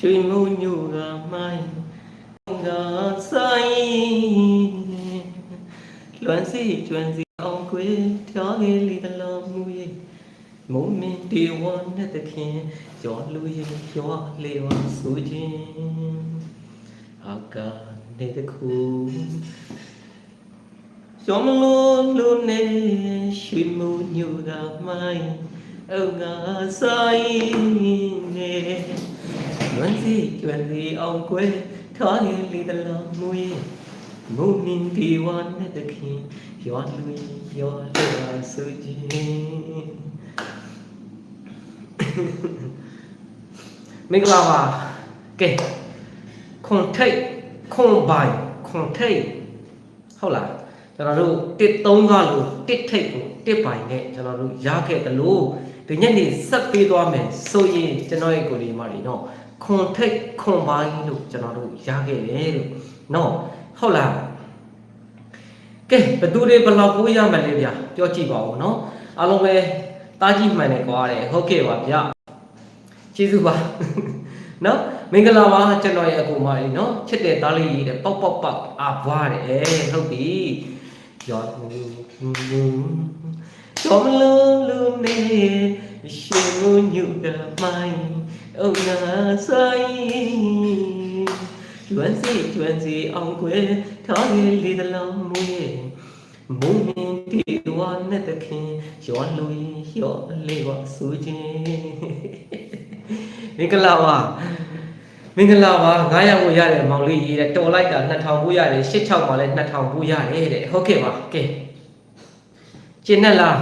ရွှေမုံညူကမိုင်းငါဆိုင်လွမ်းစီကျွမ်းစီအောင်ခွေထောင်းလေးလီတလုံးမူရဲ့မုံမင်းဒီဝန်းနဲ့တခင်ကျော်လူရဲ့ကျော်လေးဝဆူခြင်းအကနေတခုကျော်မလို့လူနေရွှေမုံညူကမိုင်းအငါဆိုင်နေ လွမ်းစီကျွမ်းစီအောင်ကွယ်ထားရင်လီတလောင်မူရဲ့မုံမင်းဒီဝါနဲ့တခင်ရွာလူရွာလူပါစုချင်းမင်္ဂလာပါကဲခွန်ထိတ်ခွန်ပိုင်ခွန်ထိတ်ဟုတ်လားကျွန်တော်တို့တစ်သုံးကားလို့တစ်ထိတ်ကိုတစ်ပိုင်နဲ့ကျွန်တော်တို့ရခဲ့တယ်လို့ဒီညနေဆက်ပေးသွားမယ်ဆိုရင်ကျွန်တော်ရဲ့ကိုယ်လေးမလေးနော် ခွန်ထိတ်ခွန်ပိုင်းလို့ကျွန်တော်တို့ရခဲ့တယ်လို့နော်ဟုတ်လားကဲဘသူတွေဘယ်လောက်ကိုရမယ်လဲဗျာပြောကြည့်ပါဦးနော်အားလုံးပဲတားကြည့်မှန်တယ်ကွာတဲ့ဟုတ်ကဲ့ပါဗျာကျေးဇူးပါနော်မင်္ဂလာပါကျွန်တော်ရဲ့အကူမလေးနော်ချစ်တဲ့သားလေးကြီးတဲ့ပေါက်ပေါက်ပေါက်အာဘွားတဲ့ဟုတ်ပြီရော ကျော်မလုံးလုံးနေရှင်မညူတမိုင်းအုံနာဆိုင်ကျွမ်းစီကျွမ်းစီအောင်ခွေထားရလေတလောင်မွေမုံမင်းတီဝါနဲ့တခင်ရွာလူရောလေးဝဆူချင်းမင်္ဂလာပါမင်္ဂလာပါ900ကိုရတယ်မောင်လေးရေးတယ်တော်လိုက်တာ2000ကိုရတယ်86မှာလည်း2000ကိုရတယ်တဲ့ဟုတ်ကဲ့ပါကဲ ကျင်းနဲ့လား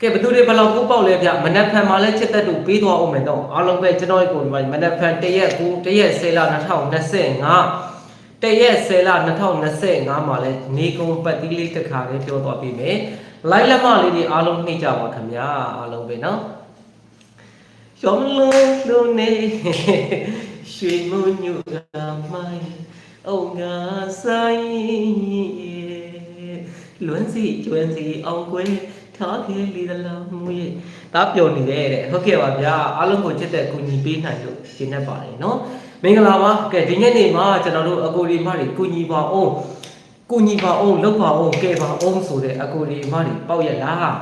ကဲဘသူတွေဘယ်လောက်ကိုပေါက်လဲဗျမနက်ဖြန်မှာလဲချစ်သက်တို့ပေးသွားအောင်မယ်တော့အားလုံးပဲကျွန်တော်ရဲ့ကိုဒီမှာမနက်ဖြန်တရက်ကိုတရက်10လ2025တရက်10လ2025မှာလဲနေကုံပတ်တိလေးတစ်ခါလေးပြောသွားပြီမယ်လိုက်လက်မလေးတွေအားလုံးနှိမ့်ကြပါခင်ဗျာအားလုံးပဲနော်ရှောင်းလုံးလုံးနေရွှေမုံညူကမိုင်းအုံငါဆိုင် လွမ်းစီကျွမ်းစီအောင်ကွယ်ထားခဲ့လီတလာမူရဲ့ဒါပျော်နေတယ်တဲ့ဟုတ်ကဲ့ပါဗျာအားလုံးကိုချစ်တဲ့ကူညီပေးနိုင်လို့ရှင်းနေပါတယ်နော်မင်္ဂလာပါကဲဒီညနေမှာကျွန်တော်တို့အကိုဒီမတွေကူညီပါအောင်ကူညီပါအောင်လုပ်ပါအောင်ကဲပါအောင်ဆိုတဲ့အကိုဒီမတွေပေါက်ရလား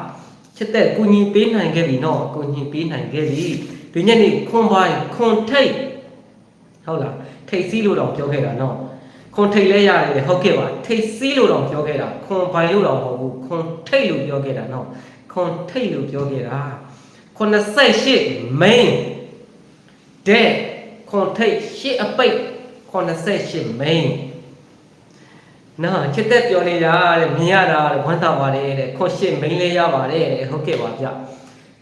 ချစ်တဲ့ကူညီပေးနိုင်ခဲ့ပြီနော်ကူညီပေးနိုင်ခဲ့ပြီဒီညနေခွန်ပိုင်းခွန်ထိတ်ဟုတ်လားထိတ်စီးလို့တော့ပြောခဲ့တာနော် ခွန်ထိတ်လဲရတယ်ဟုတ်ကဲ့ပါထိတ်စီးလို့တော့ပြောခဲ့တာခွန်ပိုင်လို့တော့မဟုတ်ဘူးခွန်ထိတ်လို့ပြောခဲ့တာနော်ခွန်ထိတ်လို့ပြောခဲ့တာ88 main တဲ့ခွန်ထိတ်ရှစ်အပိတ်88 main နော်ချစ်သက်ပြောနေတာတဲ့မြင်ရတာတဲ့ဝမ်းသာပါတယ်တဲ့ခွန်ရှစ် main လေးရပါတယ်တဲ့ဟုတ်ကဲ့ပါဗျ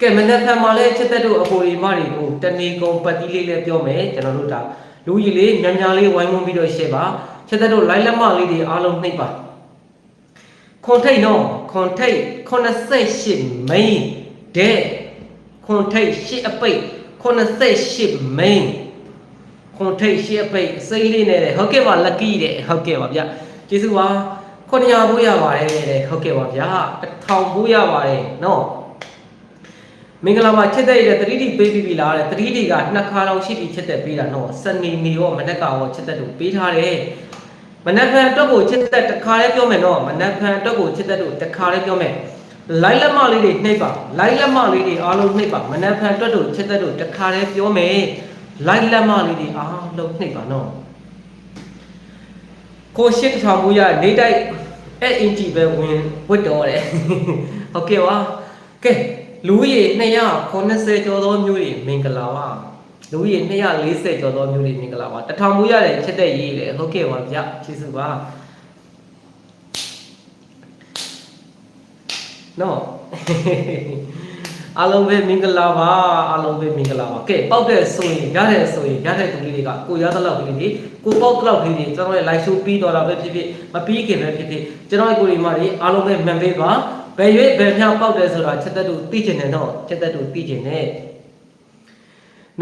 ကဲမနက်ဖြန်မှာလဲချစ်သက်တို့အဖိုဒီမတွေကိုတဏီကုံပတ်တိလေးလည်းပြောမယ်ကျွန်တော်တို့ဒါလူကြီးလေးများများလေးဝိုင်းဝန်းပြီးတော့ရှေ့ပါ ချစ်သက်တို့လိုက်လက်မလေးတွေအားလုံးနှိပ်ပါခွန်ထိတ်နော်ခွန်ထိတ်88 main တဲ့ခွန်ထိတ်ရှစ်အပိတ်88 main ခွန်ထိတ်ရှစ်အပိတ်စိမ့်လေးနဲ့တဲ့ဟုတ်ကဲ့ပါ lucky တဲ့ဟုတ်ကဲ့ပါဗျကျေးဇူးပါ900ဘိုးရပါတယ်တဲ့ဟုတ်ကဲ့ပါဗျ1000ဘိုးရပါတယ်နော်မင်္ဂလာပါချစ်တဲ့ရတဲ့ 3D ပေးပြီးပြီလားတဲ့ 3D ကနှစ်ခါလောက်ရှိပြီချစ်တဲ့ပေးတာနော်စနေနေရောမနက်ကရောချစ်တဲ့တို့ပေးထားတယ် မနက်ဖြန်အတွက်ကိုချစ်တဲ့တစ်ခါလေးပြောမယ်နော်မနက်ဖြန်အတွက်ကိုချစ်တဲ့တို့တစ်ခါလေးပြောမယ်လိုက်လက်မလေးတွေနှိပ်ပါလိုက်လက်မလေးတွေအားလုံးနှိပ်ပါမနက်ဖြန်အတွက်တို့ချစ်တဲ့တို့တစ်ခါလေးပြောမယ်လိုက်လက်မလေးတွေအားလုံးနှိပ်ပါနော်ကိုရှစ်ထောင်ဘူးရနေတိုက်အဲ့အင်ဂျီပဲဝင်ဝတ်တော်တယ်ဟုတ်ကဲ့ပါကဲလူကြီး290ကျော်သောမျိုးတွေမင်္ဂလာပါ လူကြီး240ကျော်သောမျိုးတွေမင်္ဂလာပါတထောင်ဘူးရတယ်ချက်တဲ့ရေးတယ်ဟုတ်ကဲ့ပါဗျကျေးဇူးပါနော်အားလုံးပဲမင်္ဂလာပါအားလုံးပဲမင်္ဂလာပါကဲပောက်တဲ့ဆိုရင်ရတဲ့ဆိုရင်ရတဲ့သူလေးတွေကကိုရတဲ့လောက်ကလေးတွေကိုပေါက်တဲ့လောက်ကလေးတွေကျွန်တော်ရဲ့ live show ပြီးတော့တာပဲဖြစ်ဖြစ်မပြီးခင်ပဲဖြစ်ဖြစ်ကျွန်တော်ရဲ့ကိုရီမာတွေအားလုံးပဲမှန်ပေးပါဘယ်ရွေးဘယ်ဖြောင်းပေါက်တယ်ဆိုတာချက်သက်တို့သိကျင်တယ်နော်ချက်သက်တို့သိကျင်တယ်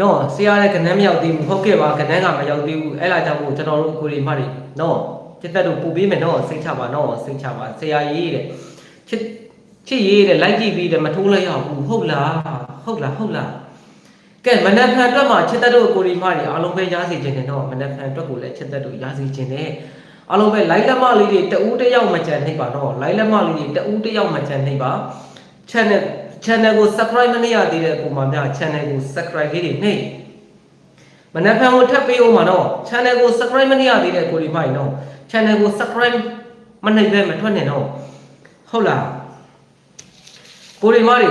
နော်ဆရာလည်းကနန်းမရောက်သေးဘူးဟုတ်ကဲ့ပါကနန်းကမရောက်သေးဘူးအဲ့လာကြောင့်မို့ကျွန်တော်တို့ကိုရီမာတွေနော်ချက်သက်တို့ပူပေးမယ်နော်စိတ်ချပါနော်စိတ်ချပါဆရာကြီးတဲ့ချစ်ချစ်ရေးတဲ့လိုက်ကြည့်ပြီးတယ်မထိုးလိုက်ရဘူးဟုတ်လားဟုတ်လားဟုတ်လားကဲမနက်ဖြန်အတွက်မှာချစ်သက်တို့ကိုရီမတွေအားလုံးပဲရစီခြင်းတယ်တော့မနက်ဖြန်အတွက်ကိုလည်းချစ်သက်တို့ရစီခြင်းတယ်အားလုံးပဲ live လက်မလေးတွေတဦးတစ်ယောက်မကြံနေပါတော့ live လက်မလေးတွေတဦးတစ်ယောက်မကြံနေပါ channel channel ကို subscribe မလုပ်ရသေးတဲ့ပုံမှန်များ channel ကို subscribe လေးတွေနှိပ်မနက်ဖြန်ကိုထပ်ပေးအောင်ပါတော့ channel ကို subscribe မလုပ်ရသေးတဲ့ကိုရီမတွေနော် channel ကို subscribe မနှိပ်ပဲမထွက်နဲ့တော့ဟုတ်လားကိုရီမတွေ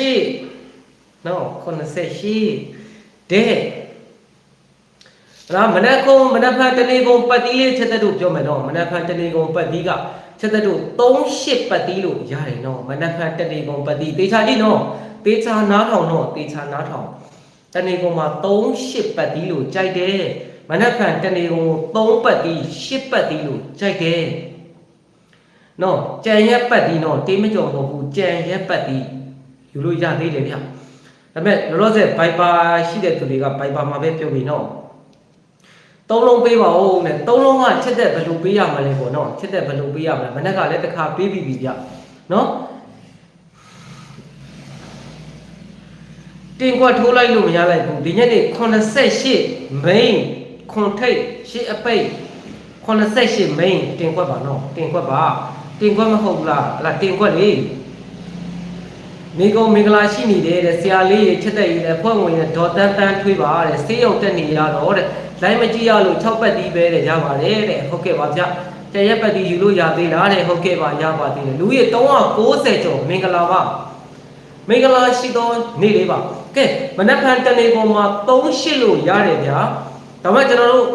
88နော်88တဲ့ဒါမနက်ကုန်းမနက်ဖန်တနေ့ကုန်းပတ်တီးလေးချက်သက်တို့ပြောမယ်တော့မနက်ဖန်တနေ့ကုန်းပတ်တီးက ချက်သက်တို့38ပတ်တီးလို့ရတယ်နော်မနက်ဖန်တနေ့ကုန်းပတ်တီးတေချာကြည့်နော်တေချာနားထောင်တော့တေချာနားထောင်တနေ့ကုန်းမှာ38ပတ်တီးလို့ကြိုက်တယ်မနက်ဖန်တနေ့ကုန်းကို3ပတ်တီး10ပတ်တီးလို့ကြိုက်တယ်နော်ကြံရက်ပတ်တီးနော်တေးမကြော်မဟုတ်ဘူးကြံရက်ပတ်တီးယူလို့ရသေးတယ်ဗျဒါပေမဲ့လောလောဆယ် Viber ရှိတဲ့သူတွေက Viber မှာပဲပြောပြီးနော် သုံးလုံးပေးပါဦးနဲ့သုံးလုံးကချက်တဲ့ဘယ်လိုပေးရမလဲပေါ့နော်ချက်တဲ့ဘယ်လိုပေးရမလဲမနေ့ကလည်းတစ်ခါပေးပြီးပြီဗျနော်တင်ခွက်ထိုးလိုက်လို့မရလိုက်ဘူးဒီညနေ88 main ခွန်ထိတ်ရှေ့အပိတ်88 main တင်ခွက်ပါနော်တင်ခွက်ပါတင်ခွက်မဟုတ်ဘူးလားဟလာတင်ခွက်လေမိကုံမင်္ဂလာရှိနေတယ်တဲ့ဆရာလေးရေချက်တဲ့ရေတဲ့ဖွဲ့ဝင်တဲ့ဒေါ်တန်းတန်းထွေးပါတဲ့ဆေးရုံတက်နေရတော့တဲ့ လိုင်းမကြည့်ရလို့6ပတ်တီးပဲတဲ့ရပါတယ်တဲ့ဟုတ်ကဲ့ပါဗျတရက်ပတ်တီးယူလို့ရသေးလားတဲ့ဟုတ်ကဲ့ပါရပါသေးတယ်လူကြီး390ကျော်မင်္ဂလာပါမင်္ဂလာရှိသောနေ့လေးပါကဲမနက်ဖြန်တနေ့ပေါ်မှာ38လို့ရတယ်ဗျာဒါမှကျွန်တော်တို့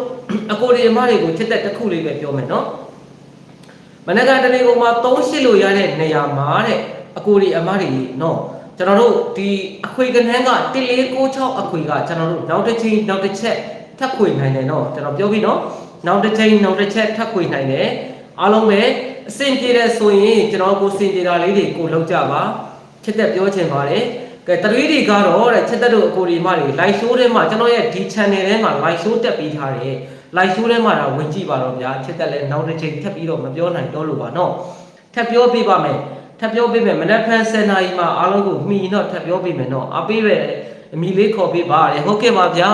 အကိုဒီအမတွေကိုချက်တဲ့တစ်ခုလေးပဲပြောမယ်နော်မနက်ကတနေ့ပေါ်မှာ38လို့ရတဲ့နေရာမှာတဲ့အကိုဒီအမတွေနော်ကျွန်တော်တို့ဒီအခွေကနန်းက1496အခွေကကျွန်တော်တို့နောက်တစ်ချိန်နောက်တစ်ချက် ထပ်ခွေနိုင်တယ်နော်ကျွန်တော်ပြောပြီးနော်နောက်တစ်ချိန်နောက်တစ်ချက်ထပ်ခွေနိုင်တယ်အားလုံးပဲအဆင်ပြေတဲ့ဆိုရင်ကျွန်တော်ကိုစင်ပြေတာလေးတွေကိုလောက်ကြပါချက်သက်ပြောချင်ပါတယ်ကဲတရီတွေကတော့တဲ့ချက်သက်တို့အကိုဒီမတွေ live show ထဲမှာကျွန်တော်ရဲ့ဒီ channel ထဲမှာ live show တက်ပြီးထားတယ် live show ထဲမှာတော့ဝင်ကြည့်ပါတော့ဗျာချက်သက်လည်းနောက်တစ်ချိန်ထပ်ပြီးတော့မပြောနိုင်တော့လို့ပါနော်ထပ်ပြောပြပါမယ်ထပ်ပြောပေးမယ်မနက်ဖြန်7နာရီမှာအားလုံးကိုမှီတော့ထပ်ပြောပေးမယ်နော်အပေးပဲအမီလေးခေါ်ပေးပါရဟုတ်ကဲ့ပါဗျာ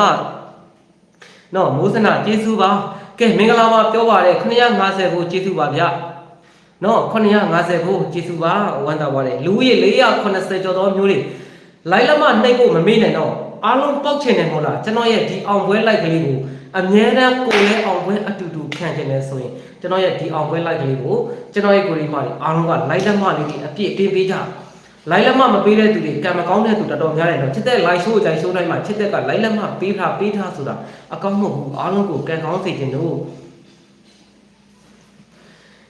နော်မိုးစနာကျေးဇူးပါကဲမင်္ဂလာပါပြောပါတယ်950ကိုကျေးဇူးပါဗျာနော်950ကိုကျေးဇူးပါဝမ်းသာပါတယ်လူကြီး480ကျော်သောမျိုးတွေလိုက်လက်မနှိပ်ဖို့မမေ့နဲ့တော့အားလုံးပေါက်ချင်တယ်မဟုတ်လားကျွန်တော်ရဲ့ဒီအောင်ပွဲလိုက်ကလေးကိုအမြဲတမ်းကိုယ်လည်းအောင်ပွဲအတူတူခံချင်တယ်ဆိုရင်ကျွန်တော်ရဲ့ဒီအောင်ပွဲလိုက်ကလေးကိုကျွန်တော်ရဲ့ကိုယ်လေးမလေးအားလုံးကလိုက်လက်မလေးတွေအပြည့်တင်ပေးကြ လိုက်လက်မမပေးတဲ့သူတွေကံမကောင်းတဲ့သူတော်တော်များတယ်တော့ချစ်တဲ့ live show ကြိုင် show တိုင်းမှာချစ်တဲ့ကလိုက်လက်မပေးထားပေးထားဆိုတာအကောင်းမဟုတ်ဘူးအားလုံးကိုကံကောင်းစေခြင်းတို့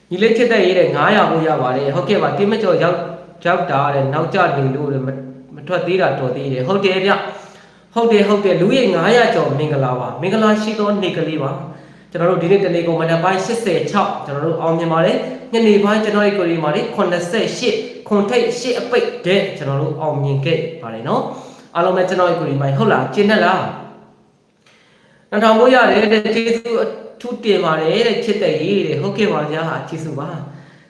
ညီလေးချစ်တဲ့ရေးတဲ့900ကိုရပါတယ်ဟုတ်ကဲ့ပါတင်းမကျော်ရောက်ရောက်တာတဲ့နောက်ကျနေလို့လည်းမထွက်သေးတာတော်သေးတယ်ဟုတ်တယ်ဗျဟုတ်တယ်ဟုတ်တယ်လူကြီး900ကျော်မင်္ဂလာပါမင်္ဂလာရှိသောနေ့ကလေးပါကျွန်တော်တို့ဒီနေ့တနေ့ကုန်မနက်ပိုင်း86ကျွန်တော်တို့အောင်မြင်ပါတယ်ညနေပိုင်းကျွန်တော်ရဲ့ကိုရီမာလေး88 ခွန်ထိတ်8အပိတ်တဲ့ကျွန်တော်တို့အောင်မြင်ခဲ့ပါတယ်နော်အားလုံးပဲကျွန်တော်ရဲ့ကိုရီမိုင်ဟုတ်လားကျင်းနဲ့လားနှထောင်ဖို့ရတယ်တဲ့ကျေးဇူးအထူးတင်ပါတယ်တဲ့ချစ်တဲ့ရေးတဲ့ဟုတ်ကဲ့ပါဗျာဟာကျေးဇူးပါ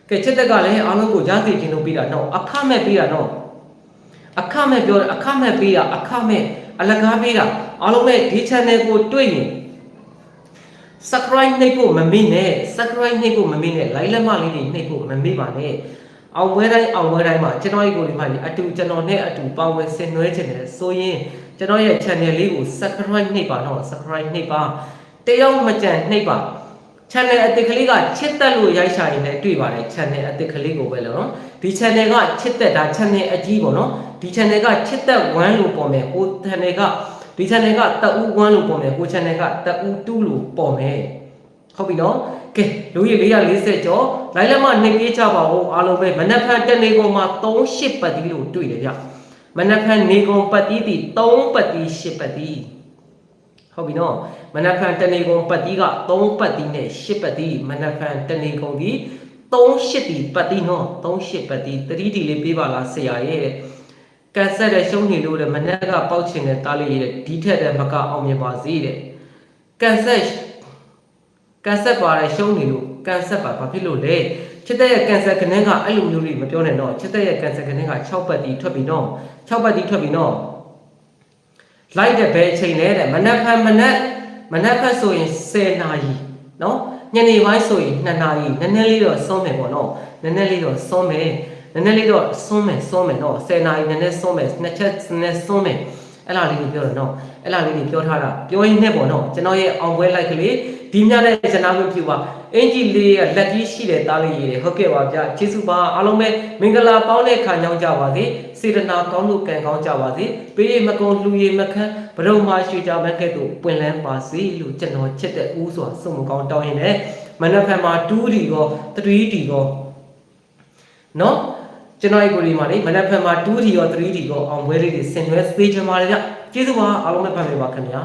ကဲချစ်တဲ့ကလည်းအားလုံးကိုရစေခြင်းလို့ပြီးတာနော်အခမဲ့ပြီးတာနော်အခမဲ့ပြောတယ်အခမဲ့ပြီးတာအခမဲ့အလကားပြီးတာအားလုံးပဲဒီ channel ကိုတွေ့ရင် subscribe နှိပ်ဖို့မမေ့နဲ့ subscribe နှိပ်ဖို့မမေ့နဲ့ like လက်မလေးတွေနှိပ်ဖို့မမေ့ပါနဲ့ အောင်ပွဲတိုင်းအောင်ပွဲတိုင်းမှာကျွန်တော်ရဲ့ကိုယ်ဒီမှာအတူကျွန်တော်နဲ့အတူပေါင်းဝဲဆင်နွှဲခြင်းတယ်ဆိုရင်ကျွန်တော်ရဲ့ channel လေးကို subscribe နှိပ်ပါတော့ subscribe နှိပ်ပါတယောက်မကြံနှိပ်ပါ channel အသစ်ကလေးကချစ်တက်လို့ရိုက်ရှာရင်လည်းတွေ့ပါတယ် channel အသစ်ကလေးကိုပဲလို့နော်ဒီ channel ကချစ်တက်ဒါ channel အကြီးပေါ့နော်ဒီ channel ကချစ်တက်1လို့ပေါ်မယ်ဟို channel ကဒီ channel ကတအူး1လို့ပေါ်မယ်ဟို channel ကတအူး2လို့ပေါ်မယ်ဟုတ်ပြီနော် ကဲလူကြီး440ကျော်လိုက်လက်မနှိပ်ပေးကြပါဦးအားလုံးပဲမနက်ဖြန်တနေကုန်မှာ38ပတ်တီးလို့တွေ့တယ်ဗျမနက်ဖြန်နေကုန်ပတ်တီးတီ3ပတ်တီး10ပတ်တီးဟုတ်ပြီနော်မနက်ဖြန်တနေကုန်ပတ်တီးက3ပတ်တီးနဲ့10ပတ်တီးမနက်ဖြန်တနေကုန်ဒီ38တီပတ်တီးနော်38ပတ်တီး3တီလေးပေးပါလားဆရာရဲ့တဲ့ကန်ဆက်တဲ့ရှုံးနေလို့တဲ့မနက်ကပေါက်ချင်တဲ့တားလေးရဲ့ဒီထက်တဲ့မကအောင်မြင်ပါစေတဲ့ကန်ဆက် ကန်ဆက်ပါတဲ့ရှုံးနေလို့ကန်ဆက်ပါဘာဖြစ်လို့လဲချစ်တဲ့ရဲ့ကန်ဆက်ခနင်းကအဲ့လိုမျိုးလေးမပြောနဲ့တော့ချစ်တဲ့ရဲ့ကန်ဆက်ခနင်းက6ပတ်တီထွက်ပြီနော်6ပတ်တီထွက်ပြီနော်လိုက်တဲ့ဘယ်အချိန်လဲတဲ့မနက်ဖြန်မနက်မနက်ဖြန်ဆိုရင်10နာရီနော်ညနေပိုင်းဆိုရင်2နာရီနည်းနည်းလေးတော့ဆုံးမယ်ပေါ့နော်နည်းနည်းလေးတော့ဆုံးမယ်နည်းနည်းလေးတော့ဆုံးမယ်ဆုံးမယ်နော်10နာရီနည်းနည်းဆုံးမယ်နှစ်ချက်နည်းဆုံးမယ်အဲ့လားလေးကိုပြောတော့နော်အဲ့လားလေးကိုပြောထားတာပြောရင်းနဲ့ပေါ့နော်ကျွန်တော်ရဲ့အောင်ပွဲလိုက်ကလေး ဒီညနဲ့ဇနာခွင့်ပြုပါအင်ဂျီလေးရဲ့လက်ကြီးရှိတဲ့တားလေးရေဟုတ်ကဲ့ပါဗျာကျေးဇူးပါအားလုံးပဲမင်္ဂလာပေါင်းတဲ့ခံကြောင်းကြပါစေစေတနာကောင်းလို့ကံကောင်းကြပါစေပေးရမကုံလူရည်မခန်းဘရုံမှာရွှေကြမကဲ့သို့ပွင့်လန်းပါစေလို့ကျွန်တော်ချစ်တဲ့ဦးစွာစုံမကောင်းတောင်းရင်လည်းမနက်ဖြန်မှာ2ဒီကော3ဒီကောနော်ကျွန်တော်ရဲ့ကိုယ်ဒီမှာလေမနက်ဖြန်မှာ2ဒီကော3ဒီကောအောင်ပွဲလေးတွေဆင်နွှဲပေးချင်ပါတယ်ဗျကျေးဇူးပါအားလုံးပဲဖတ်ပြပါခင်ဗျာ